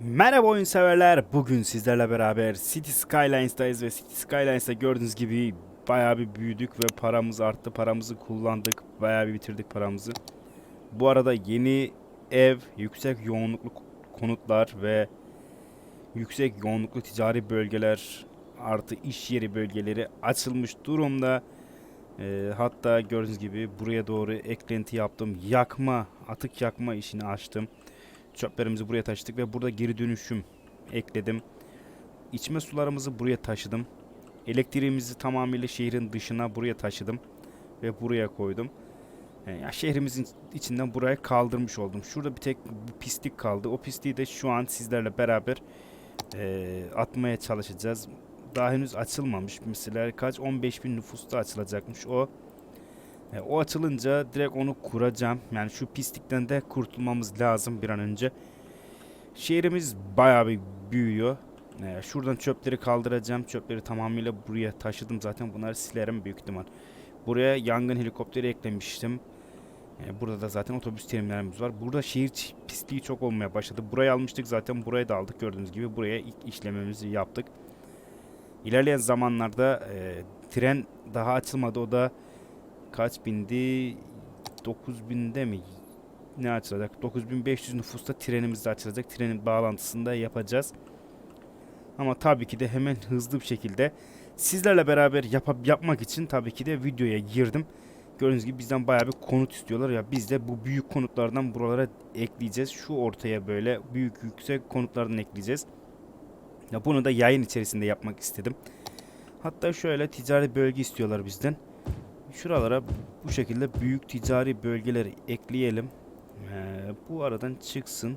Merhaba oyun severler. Bugün sizlerle beraber City Skylines'tayız ve City Skylines'ta gördüğünüz gibi bayağı bir büyüdük ve paramız arttı. Paramızı kullandık. Bayağı bir bitirdik paramızı. Bu arada yeni ev, yüksek yoğunluklu konutlar ve yüksek yoğunluklu ticari bölgeler artı iş yeri bölgeleri açılmış durumda. Ee, hatta gördüğünüz gibi buraya doğru eklenti yaptım. Yakma, atık yakma işini açtım. Çöplerimizi buraya taşıdık ve burada geri dönüşüm ekledim. İçme sularımızı buraya taşıdım. Elektriğimizi tamamıyla şehrin dışına buraya taşıdım ve buraya koydum. E, ya şehrimizin içinden buraya kaldırmış oldum. Şurada bir tek bir pislik kaldı. O pisliği de şu an sizlerle beraber e, atmaya çalışacağız. Daha henüz açılmamış. Mesela kaç 15 bin nüfusta açılacakmış o. E, o açılınca direkt onu kuracağım. Yani şu pislikten de kurtulmamız lazım bir an önce. Şehrimiz bayağı bir büyüyor. E, şuradan çöpleri kaldıracağım. Çöpleri tamamıyla buraya taşıdım zaten. Bunları silerim büyük ihtimal. Buraya yangın helikopteri eklemiştim. E, burada da zaten otobüs terimlerimiz var. Burada şehir pisliği çok olmaya başladı. Burayı almıştık zaten. Burayı da aldık gördüğünüz gibi. Buraya ilk işlememizi yaptık. İlerleyen zamanlarda e, tren daha açılmadı. O da kaç bindi? 9000'de mi? Ne açılacak? 9500 nüfusta trenimiz de açılacak. Trenin bağlantısını da yapacağız. Ama tabii ki de hemen hızlı bir şekilde sizlerle beraber yap yapmak için tabii ki de videoya girdim. Gördüğünüz gibi bizden bayağı bir konut istiyorlar ya biz de bu büyük konutlardan buralara ekleyeceğiz. Şu ortaya böyle büyük yüksek konutlardan ekleyeceğiz. Ya bunu da yayın içerisinde yapmak istedim. Hatta şöyle ticari bölge istiyorlar bizden. Şuralara bu şekilde büyük ticari bölgeleri ekleyelim. Ee, bu aradan çıksın.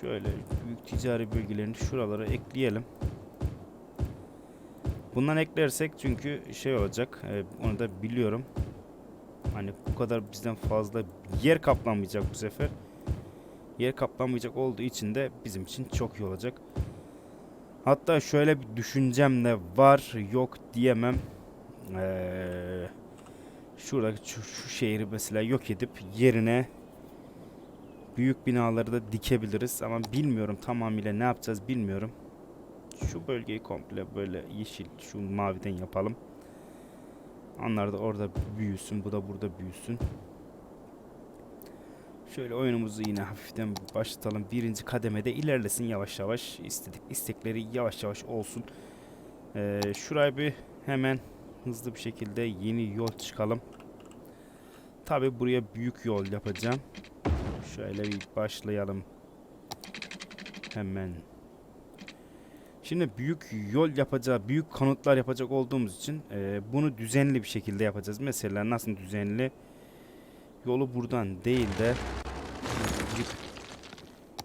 Şöyle büyük ticari bölgelerini şuralara ekleyelim. Bundan eklersek çünkü şey olacak. e, onu da biliyorum. Hani bu kadar bizden fazla yer kaplamayacak bu sefer. Yer kaplamayacak olduğu için de bizim için çok iyi olacak. Hatta şöyle bir düşüncem de var. Yok diyemem. Ee, şuradaki şu, şu şehri mesela yok edip yerine büyük binaları da dikebiliriz ama bilmiyorum tamamıyla ne yapacağız bilmiyorum. Şu bölgeyi komple böyle yeşil şu maviden yapalım. Onlar da orada büyüsün, bu da burada büyüsün. Şöyle oyunumuzu yine hafiften başlatalım. Birinci kademede ilerlesin yavaş yavaş. İstedik istekleri yavaş yavaş olsun. Ee, şuraya bir hemen hızlı bir şekilde yeni yol çıkalım. Tabi buraya büyük yol yapacağım. Şöyle bir başlayalım. Hemen. Şimdi büyük yol yapacağı, büyük kanıtlar yapacak olduğumuz için e, bunu düzenli bir şekilde yapacağız. Mesela nasıl düzenli? Yolu buradan değil de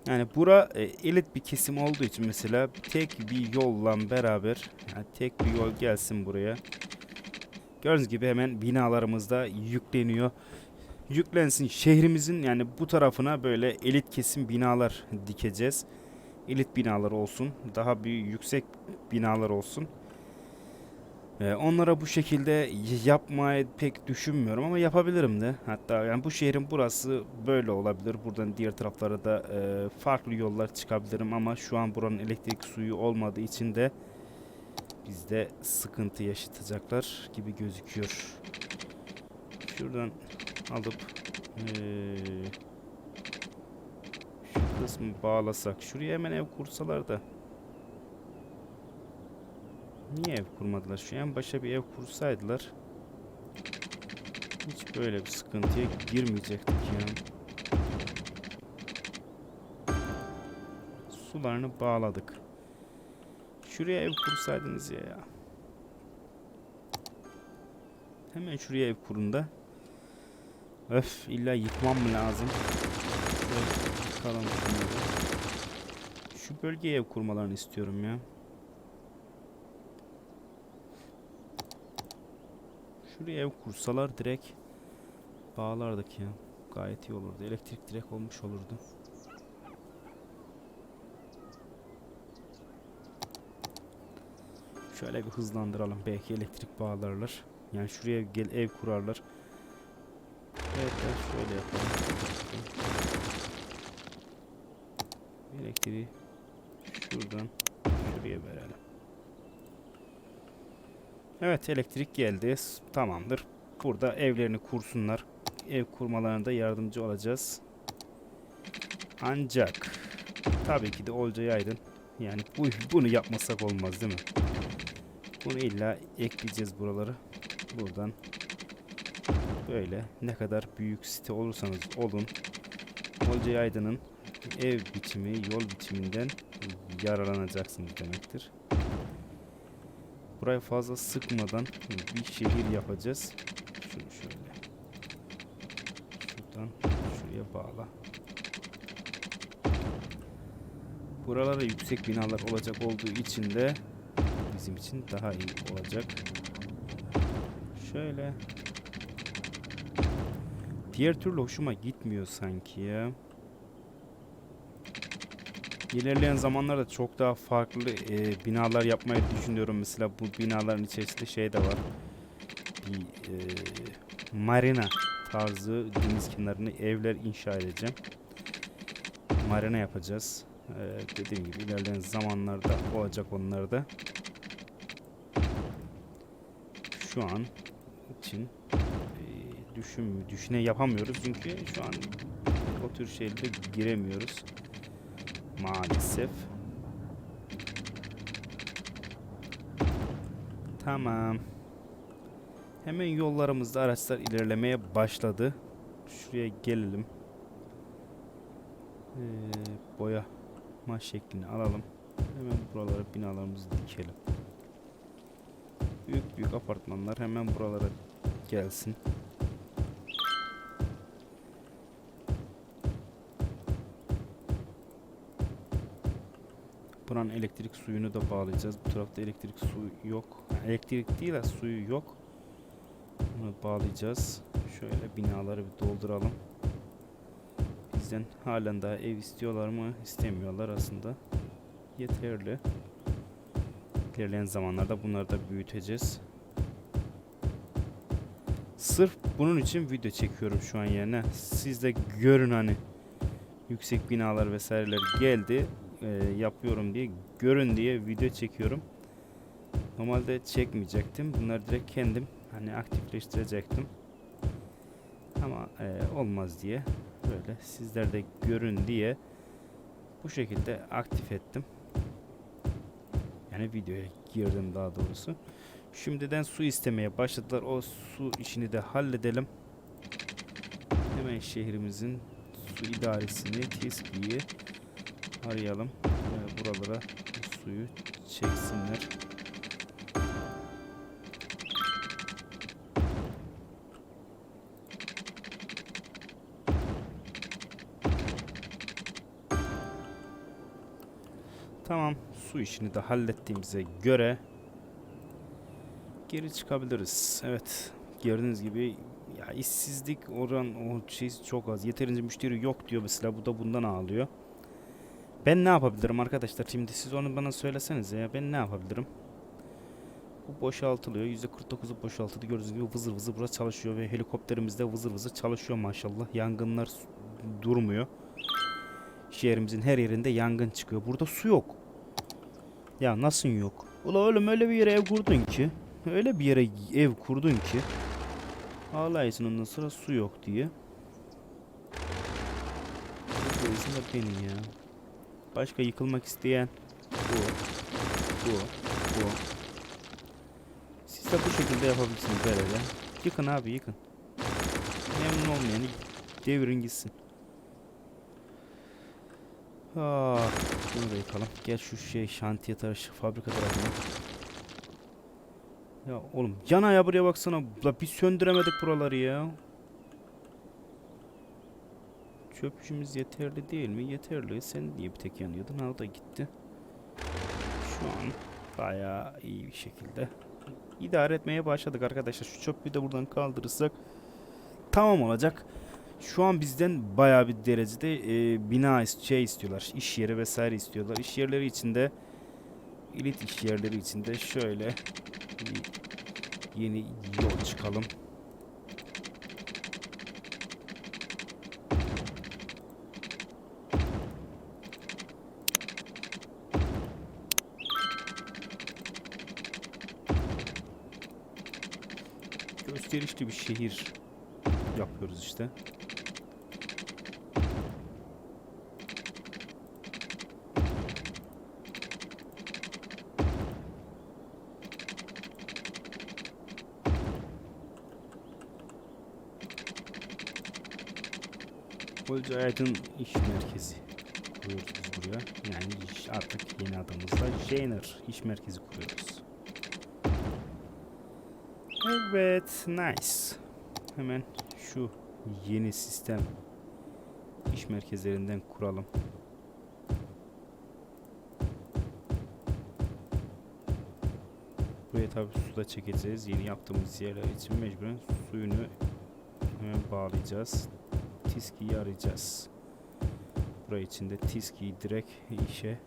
yani bura e, elit bir kesim olduğu için mesela tek bir yolla beraber yani tek bir yol gelsin buraya. Gördüğünüz gibi hemen binalarımız da yükleniyor. Yüklensin şehrimizin yani bu tarafına böyle elit kesim binalar dikeceğiz. Elit binalar olsun. Daha bir yüksek binalar olsun. Ee, onlara bu şekilde yapmayı pek düşünmüyorum ama yapabilirim de. Hatta yani bu şehrin burası böyle olabilir. Buradan diğer taraflara da e, farklı yollar çıkabilirim ama şu an buranın elektrik suyu olmadığı için de bizde sıkıntı yaşatacaklar gibi gözüküyor. Şuradan alıp eee şu kısmı bağlasak. Şuraya hemen ev kursalar da. Niye ev kurmadılar? Şu en başa bir ev kursaydılar. Hiç böyle bir sıkıntıya girmeyecektik ya. Sularını bağladık. Şuraya ev kursaydınız ya. Hemen şuraya ev kurun da. Öf illa yıkmam mı lazım? Şu bölgeye ev kurmalarını istiyorum ya. Şuraya ev kursalar direkt bağlardık ya. Gayet iyi olurdu. Elektrik direkt olmuş olurdu. Şöyle bir hızlandıralım. Belki elektrik bağlarlar. Yani şuraya gel ev kurarlar. Evet, evet şöyle yapalım. elektriği şuradan şuraya verelim. Evet elektrik geldi. Tamamdır. Burada evlerini kursunlar. Ev kurmalarında yardımcı olacağız. Ancak tabii ki de Olcay Aydın yani bu, bunu yapmasak olmaz değil mi? Bunu illa ekleyeceğiz buraları. Buradan böyle ne kadar büyük site olursanız olun Olcay Aydın'ın ev biçimi, yol biçiminden yararlanacaksınız demektir. Burayı fazla sıkmadan bir şehir yapacağız. Şunu şöyle. Şuradan şuraya bağla. Buralara yüksek binalar olacak olduğu için de bizim için daha iyi olacak. Şöyle. Diğer türlü hoşuma gitmiyor sanki ya. İlerleyen zamanlarda çok daha farklı e, binalar yapmayı düşünüyorum. Mesela bu binaların içerisinde şey de var. Bir e, marina tarzı deniz kenarına evler inşa edeceğim. Marina yapacağız. E, dediğim gibi ilerleyen zamanlarda olacak onlar da. Şu an için e, düşün düşüne yapamıyoruz çünkü şu an o tür şeylere giremiyoruz. Maalesef. Tamam. Hemen yollarımızda araçlar ilerlemeye başladı. Şuraya gelelim. Ee, boyama şeklini alalım. Hemen buralara binalarımızı dikelim. Büyük büyük apartmanlar hemen buralara gelsin. Buranın elektrik suyunu da bağlayacağız. Bu tarafta elektrik suyu yok. Elektrik değil de suyu yok. Bunu bağlayacağız. Şöyle binaları bir dolduralım. Bizden halen daha ev istiyorlar mı? İstemiyorlar aslında. Yeterli. İlerleyen zamanlarda bunları da büyüteceğiz. Sırf bunun için video çekiyorum şu an yerine. Siz de görün hani yüksek binalar vesaireler geldi e, yapıyorum diye görün diye video çekiyorum. Normalde çekmeyecektim. Bunları direkt kendim hani aktifleştirecektim. Ama e, olmaz diye böyle sizler de görün diye bu şekilde aktif ettim. Yani videoya girdim daha doğrusu. Şimdiden su istemeye başladılar. O su işini de halledelim. Hemen şehrimizin su idaresini, TİSKİ'yi arayalım. Ee, buralara suyu çeksinler. Su işini de hallettiğimize göre geri çıkabiliriz. Evet, gördüğünüz gibi ya işsizlik oran o şey çok az. Yeterince müşteri yok diyor mesela. Bu da bundan ağlıyor. Ben ne yapabilirim arkadaşlar? Şimdi siz onu bana söylesenize ya. Ben ne yapabilirim? Bu boşaltılıyor. %49'u boşaltıldı. Gördüğünüz gibi vızır vızır burası çalışıyor ve helikopterimiz de vızır vızır çalışıyor maşallah. Yangınlar durmuyor. Şehrimizin her yerinde yangın çıkıyor. Burada su yok. Ya nasıl yok? Ula oğlum öyle bir yere ev kurdun ki. Öyle bir yere ev kurdun ki. Ağlaysın ondan sonra su yok diye. Bu izin de benim ya. Başka yıkılmak isteyen bu, bu, bu. Siz de bu şekilde yapabilirsiniz böyle. Yıkın abi yıkın. Memnun olmayanı devirin gitsin. Ah, bunu da yıkalım. Gel şu şey şantiye tarafı fabrika tarafına. Ya oğlum yana ya buraya baksana. La bir söndüremedik buraları ya. Çöpçümüz yeterli değil mi? Yeterli. Sen niye bir tek yanıyordun? Ha da gitti. Şu an bayağı iyi bir şekilde idare etmeye başladık arkadaşlar. Şu çöpü de buradan kaldırırsak tamam olacak. Şu an bizden bayağı bir derecede e, bina şey istiyorlar. iş yeri vesaire istiyorlar. İş yerleri içinde elit iş yerleri içinde şöyle yeni yol çıkalım. gösterişli bir şehir yapıyoruz işte. Aydın İş Merkezi kuruyoruz biz buraya. Yani iş- artık yeni adımızda Jainer İş Merkezi kuruyoruz. Evet, nice. Hemen şu yeni sistem iş merkezlerinden kuralım. Buraya tabi su da çekeceğiz. Yeni yaptığımız yerler için mecburen suyunu hemen bağlayacağız. Tiski'yi arayacağız. Buraya içinde Tiski'yi direkt işe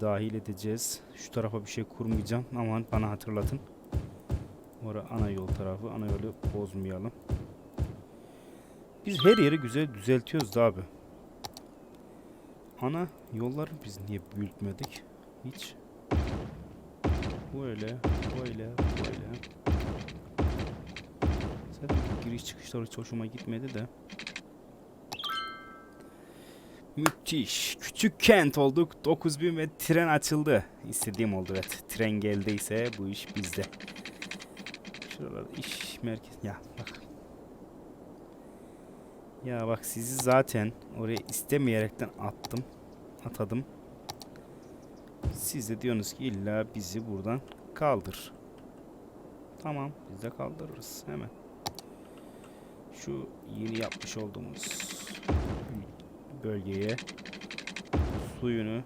dahil edeceğiz. Şu tarafa bir şey kurmayacağım. Aman bana hatırlatın. Orada ana yol tarafı. Ana yolu bozmayalım. Biz her yeri güzel düzeltiyoruz da abi. Ana yolları biz niye büyütmedik? Hiç. Böyle, böyle, böyle. Giriş çıkışları hiç hoşuma gitmedi de. Müthiş. Küçük kent olduk. 9000 ve tren açıldı. İstediğim oldu evet. Tren geldiyse bu iş bizde. Şuralarda iş merkez. Ya bak. Ya bak sizi zaten oraya istemeyerekten attım. Atadım. Siz de diyorsunuz ki illa bizi buradan kaldır. Tamam biz de kaldırırız hemen. Şu yeni yapmış olduğumuz bölgeye suyunu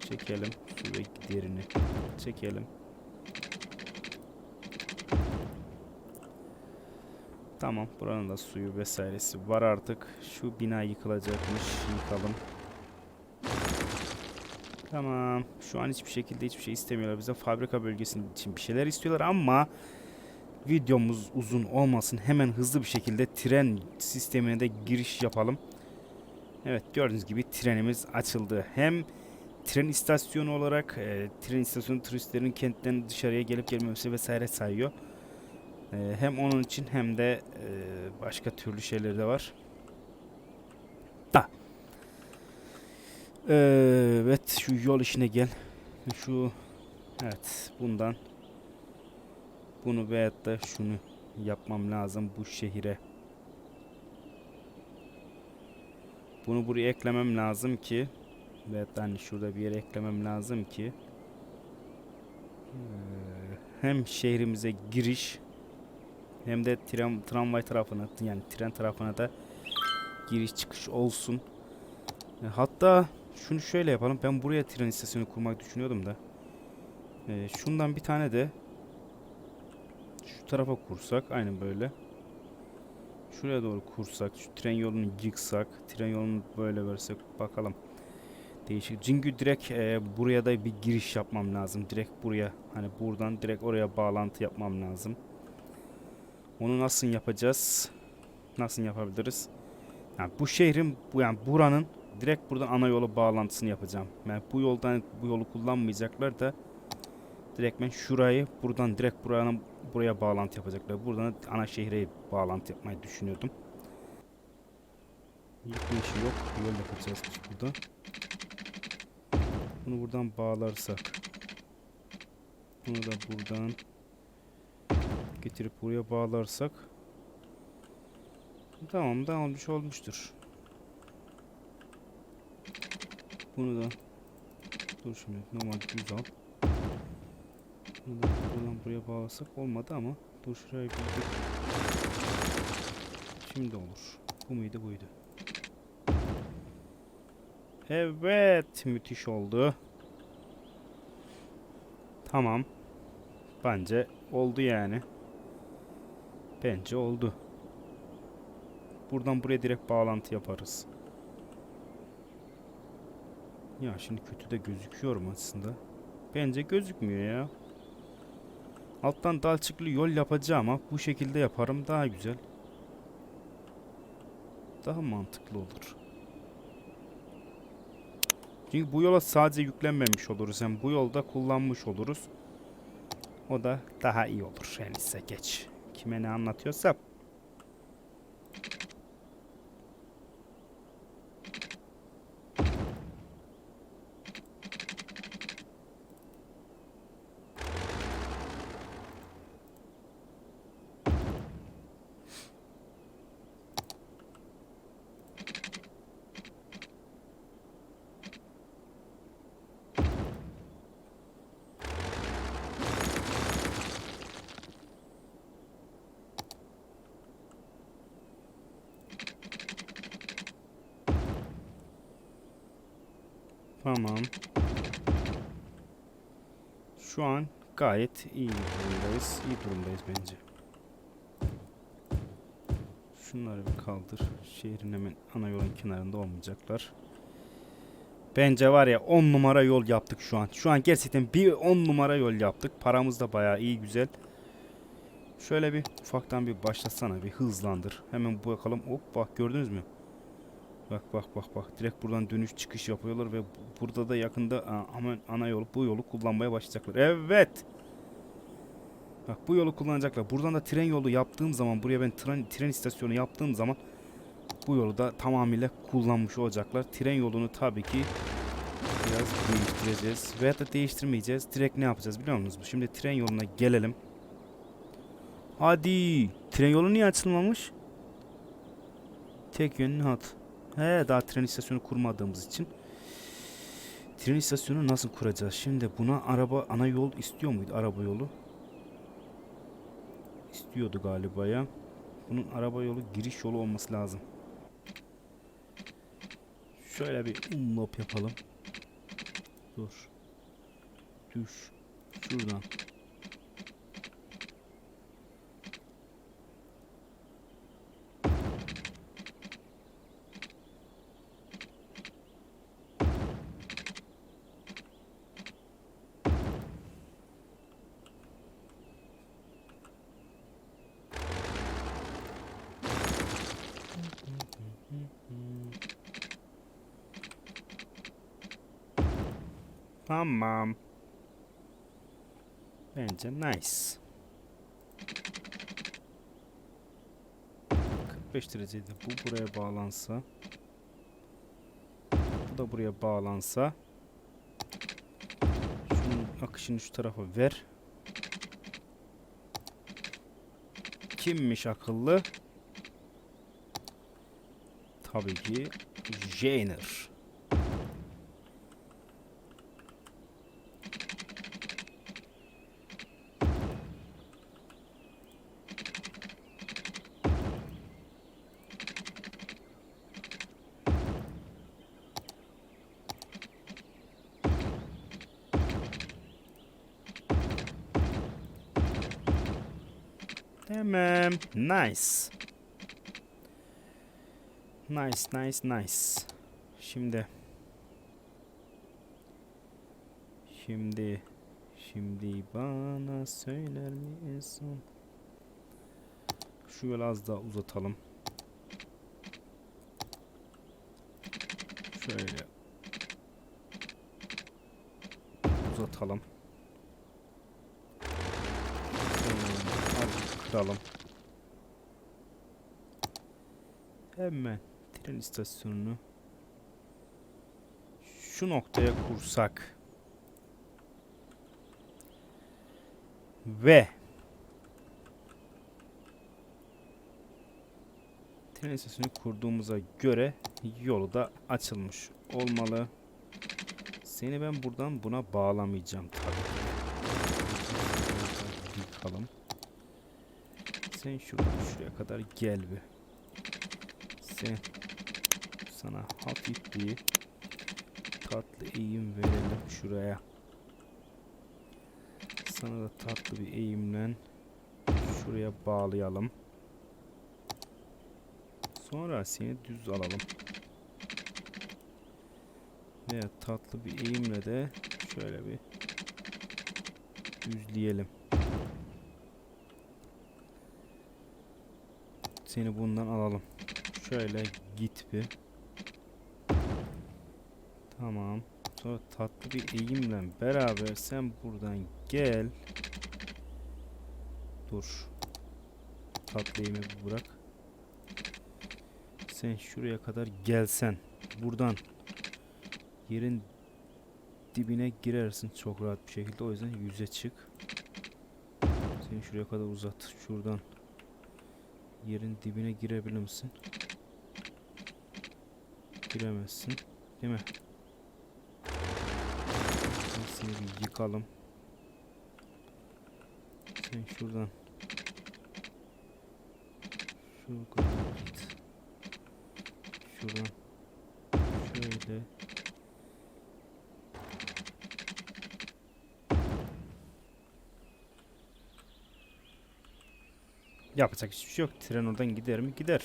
çekelim. Su ve giderini çekelim. Tamam buranın da suyu vesairesi var artık. Şu bina yıkılacakmış. Yıkalım. Tamam. Şu an hiçbir şekilde hiçbir şey istemiyorlar. Bize fabrika bölgesinin için bir şeyler istiyorlar ama videomuz uzun olmasın. Hemen hızlı bir şekilde tren sistemine de giriş yapalım. Evet gördüğünüz gibi trenimiz açıldı. Hem tren istasyonu olarak e, tren istasyonu turistlerin kentten dışarıya gelip gelmemesi vesaire sayıyor. E, hem onun için hem de e, başka türlü şeyleri de var. Da. E, evet şu yol işine gel. Şu evet bundan bunu veyahut da şunu yapmam lazım bu şehire. Bunu buraya eklemem lazım ki veyahut da hani şurada bir yere eklemem lazım ki hem şehrimize giriş hem de tram, tramvay tarafına yani tren tarafına da giriş çıkış olsun. E, hatta şunu şöyle yapalım. Ben buraya tren istasyonu kurmak düşünüyordum da. Şundan bir tane de tarafa kursak aynen böyle. Şuraya doğru kursak, şu tren yolunu yıksak, tren yolunu böyle versek bakalım. Değişik. Çünkü direkt e, buraya da bir giriş yapmam lazım. Direkt buraya hani buradan direkt oraya bağlantı yapmam lazım. Onu nasıl yapacağız? Nasıl yapabiliriz? Yani bu şehrin yani buranın direkt buradan ana yolu bağlantısını yapacağım. Yani bu yoldan bu yolu kullanmayacaklar da direkt ben şurayı buradan direkt buranın buraya bağlantı yapacaklar. Buradan ana şehre bağlantı yapmayı düşünüyordum. Yıkma işi yok. Yol yapacağız burada. Bunu buradan bağlarsak. Bunu da buradan getirip buraya bağlarsak. Tamam da olmuş olmuştur. Bunu da dur şimdi normal düz al. Bunu da buradan buraya bağlasak olmadı ama dur şuraya bir Şimdi olur. Bu muydu buydu. Evet müthiş oldu. Tamam. Bence oldu yani. Bence oldu. Buradan buraya direkt bağlantı yaparız. Ya şimdi kötü de gözüküyor mu aslında? Bence gözükmüyor ya. Alttan dalçıklı yol yapacağım ama bu şekilde yaparım daha güzel. Daha mantıklı olur. Çünkü bu yola sadece yüklenmemiş oluruz. Hem bu yolda kullanmış oluruz. O da daha iyi olur. En iyisi geç. Kime ne anlatıyorsa. Tamam. Şu an gayet iyi durumdayız. İyi durumdayız bence. Şunları bir kaldır. Şehrin hemen ana yolun kenarında olmayacaklar. Bence var ya 10 numara yol yaptık şu an. Şu an gerçekten bir 10 numara yol yaptık. Paramız da bayağı iyi güzel. Şöyle bir ufaktan bir başlasana bir hızlandır. Hemen bakalım. Hop bak gördünüz mü? Bak bak bak bak. Direkt buradan dönüş çıkış yapıyorlar ve bu- burada da yakında hemen ana yolu bu yolu kullanmaya başlayacaklar. Evet. Bak bu yolu kullanacaklar. Buradan da tren yolu yaptığım zaman buraya ben tren, tren istasyonu yaptığım zaman bu yolu da tamamıyla kullanmış olacaklar. Tren yolunu tabii ki biraz değiştireceğiz. Veya da değiştirmeyeceğiz. Direkt ne yapacağız biliyor musunuz? Şimdi tren yoluna gelelim. Hadi. Tren yolu niye açılmamış? Tek yönlü hat. He daha tren istasyonu kurmadığımız için. Tren istasyonu nasıl kuracağız? Şimdi buna araba ana yol istiyor muydu araba yolu? İstiyordu galiba ya. Bunun araba yolu giriş yolu olması lazım. Şöyle bir unlock yapalım. Dur. Düş. Şuradan. Tamam. Bence nice. 45 dereceydi. Bu buraya bağlansa. Bu da buraya bağlansa. Şunun akışını şu tarafa ver. Kimmiş akıllı? Tabii ki Jainer. Tamam. Nice. Nice, nice, nice. Şimdi. Şimdi. Şimdi bana söyler misin? Şu yolu az daha uzatalım. Şöyle. Uzatalım. Kıralım. Hemen tren istasyonunu şu noktaya kursak ve tren istasyonu kurduğumuza göre yolu da açılmış olmalı. Seni ben buradan buna bağlamayacağım tabii. Yıkalım. Sen şuradan şuraya kadar gel bir. Sen sana hafif bir tatlı eğim verelim şuraya. Sana da tatlı bir eğimle şuraya bağlayalım. Sonra seni düz alalım. Veya tatlı bir eğimle de şöyle bir düzleyelim. Seni bundan alalım. Şöyle git bir. Tamam. Sonra tatlı bir eğimle beraber sen buradan gel. Dur. Tatlı yemeği bırak. Sen şuraya kadar gelsen. Buradan yerin dibine girersin çok rahat bir şekilde. O yüzden yüze çık. Sen şuraya kadar uzat. Şuradan yerin dibine girebilir misin? Giremezsin. Değil mi? Seni bir yıkalım. Sen şuradan şu kadar git. Şuradan şöyle Yapacak hiçbir şey yok. Tren oradan gider mi? Gider.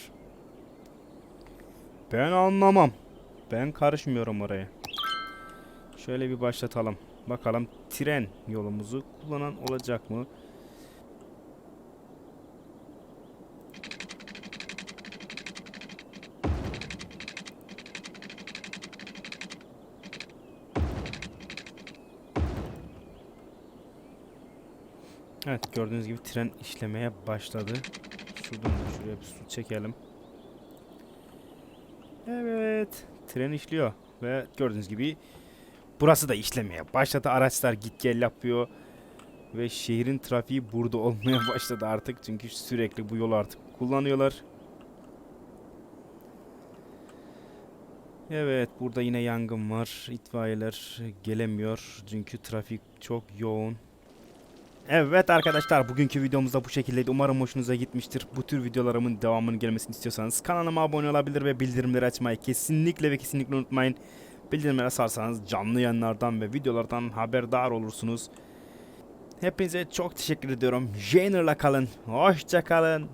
Ben anlamam. Ben karışmıyorum oraya. Şöyle bir başlatalım. Bakalım tren yolumuzu kullanan olacak mı? Evet gördüğünüz gibi tren işlemeye başladı. Şuradan da şuraya bir su çekelim. Evet tren işliyor ve gördüğünüz gibi burası da işlemeye başladı. Araçlar git gel yapıyor ve şehrin trafiği burada olmaya başladı artık çünkü sürekli bu yolu artık kullanıyorlar. Evet burada yine yangın var. İtfaiyeler gelemiyor çünkü trafik çok yoğun. Evet arkadaşlar bugünkü videomuz da bu şekildeydi. Umarım hoşunuza gitmiştir. Bu tür videolarımın devamının gelmesini istiyorsanız kanalıma abone olabilir ve bildirimleri açmayı kesinlikle ve kesinlikle unutmayın. Bildirimleri asarsanız canlı yayınlardan ve videolardan haberdar olursunuz. Hepinize çok teşekkür ediyorum. Jainer'la kalın. Hoşça kalın.